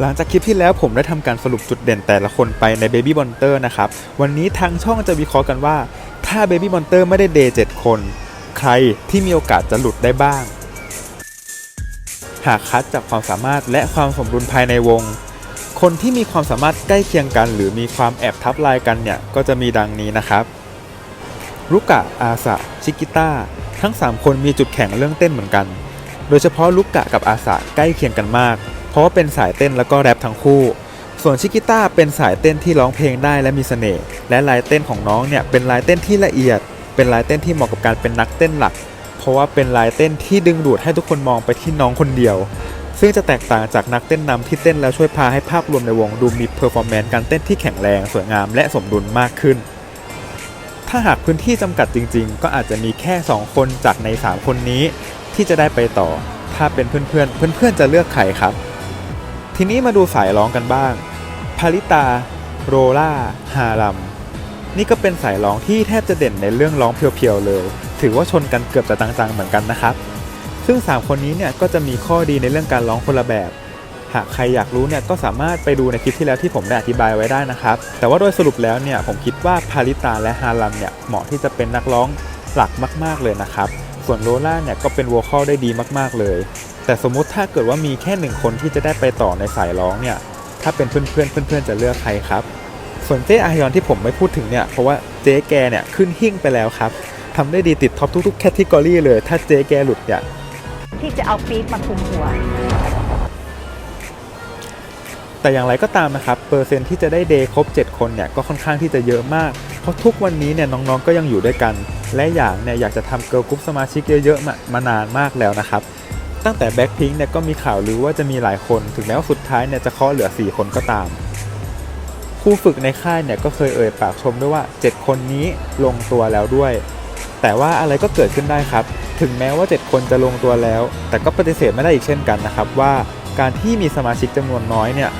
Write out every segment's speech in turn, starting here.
หลังจากคลิปที่แล้วผมได้ทำการสรุปจุดเด่นแต่ละคนไปใน Baby b o n t e r นะครับ วันนี้ทางช่องจะวิเคราะห์กันว่า ถ้า Baby b o n t e r ไม่ได้เดย์7คน ใครที่มีโอกาสจะหลุดได้บ้าง หากคัดจากความสามารถและความสมดุลภายในวง คนที่มีความสามารถใกล้เคียงกัน หรือมีความแอบทับลายกันเนี่ยก็จะมีดังนี้นะครับรุกะอาสะชิกิต้าทั้ง 3 คนมีจุดแข็งเรื่องเต้นเหมือนกัน โดยเฉพาะลุกกะกับอาสะใกล้เคียงกันมาก ราะว่าเป็นสายเต้นแล้วก็แรปทั้งคู่ ส่วนชิกิต้าเป็นสายเต้นที่ร้องเพลงได้และมีเสน่ห์และลายเต้นของน้องเนี่ยเป็นลายเต้นที่ละเอียด เป็นลายเต้นที่เหมาะกับการเป็นนักเต้นหลัก เพราะว่าเป็นลายเต้นที่ดึงดูดให้ทุกคนมองไปที่น้องคนเดียว ซึ่งจะแตกต่างจากนักเต้นนำที่เต้นแล้วช่วยพาให้ภาพรวมในวงดูมีเพอร์ฟอร์แมนซ์การเต้นที่แข็งแรงสวยงามและสมดุลมากขึ้นถ้าหากพื้นที่จำกัดจริงๆ ก็อาจจะมีแค่ 2 คนจากใน 3 คนนี้ ที่จะได้ไปต่อ ถ้าเป็นเพื่อนๆ เพื่อนๆ จะเลือกใครครับ ทีนี้มาดูสายร้องกันบ้าง พาริตา โรล่า ฮารัม นี่ก็เป็นสายร้องที่แทบจะเด่นในเรื่องร้องเพียวๆเลย ถือว่าชนกันเกือบจะจังๆเหมือนกันนะครับ ซึ่ง 3 คนนี้เนี่ยก็จะมีข้อดีในเรื่องการร้องคนละแบบ หากใครอยากรู้เนี่ยก็สามารถไปดูในคลิปที่แล้วที่ผมได้อธิบายไว้ได้นะครับ แต่ว่าโดยสรุปแล้วเนี่ยผมคิดว่าพาริตาและฮารัมเนี่ยเหมาะที่จะเป็นนักร้องหลักมาก ๆเลยนะครับ ส่วนโรล่าเนี่ยก็เป็นโวคอลได้ดีมากๆเลย แต่สมมุติถ้าเกิดว่ามีแค่หนึ่งคนที่จะได้ไปต่อในสายร้องเนี่ยถ้าเป็นเพื่อนๆเพื่อนๆจะเลือกใครครับ ส่วนเจ๊อายอนที่ผมไม่พูดถึงเนี่ยเพราะว่าเจ๊แกเนี่ยขึ้นหิ่งไปแล้วครับทำได้ดีติดท็อปทุกๆแคตตากรีเลย ถ้าเจ๊แกหลุดเนี่ยที่จะเอาปี๊บมาคลุมหัว แต่อย่างไรก็ตามนะครับเปอร์เซ็นต์ที่จะได้เดย์ครบ 7 คนเนี่ยก็ค่อนข้างที่จะเยอะมาก เพราะทุกวันนี้เนี่ยน้องๆก็ยังอยู่ด้วยกัน และอย่างเนี่ยอยากจะทำเกิร์ลกรุ๊ปสมาชิกเยอะๆมามานานมากแล้วนะครับ ตั้งแต่แบ็คพิงเนี่ยก็มีข่าวลือว่าจะมีหลายคนถึงแม้ว่าสุดท้ายเนี่ยจะเคาะเหลือ 4 คนก็ตามครูฝึกในค่ายเนี่ยก็เคยเอ่ยปากชมด้วยว่า 7 คนนี้ลงตัวแล้วด้วย แต่ว่าอะไรก็เกิดขึ้นได้ครับ ถึงแม้ว่า 7 คนจะลงตัวแล้ว แต่ก็ปฏิเสธไม่ได้อีกเช่นกันนะครับว่าการที่มีสมาชิกจำนวนน้อยเนี่ย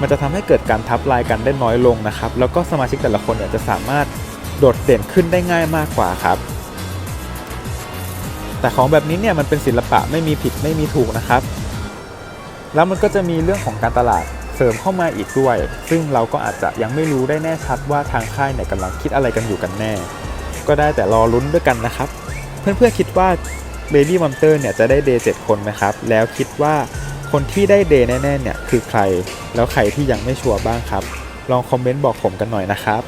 มันจะทำให้เกิดการทับลายกันได้น้อยลงนะครับ แล้วก็สมาชิกแต่ละคนเนี่ยจะสามารถ โดดเด่นขึ้นได้ง่ายมากกว่าครับ แต่ของแบบนี้เนี่ยมันเป็นศิลปะไม่มีผิดไม่มีถูกนะครับ แล้วมันก็จะมีเรื่องของการตลาดเสริมเข้ามาอีกด้วย ซึ่งเราก็อาจจะยังไม่รู้ได้แน่ชัดว่าทางค่ายเนี่ยกำลังคิดอะไรกันอยู่กันแน่ ก็ได้แต่รอลุ้นด้วยกันนะครับ เพื่อนๆคิดว่า Baby Monster เนี่ยจะได้เดย์7คนไหมครับ แล้วคิดว่าคนที่ได้เดย์แน่ๆเนี่ยคือใคร แล้วใครที่ยังไม่ชัวร์บ้างครับ ลองคอมเมนต์บอกผมกันหน่อยนะครับ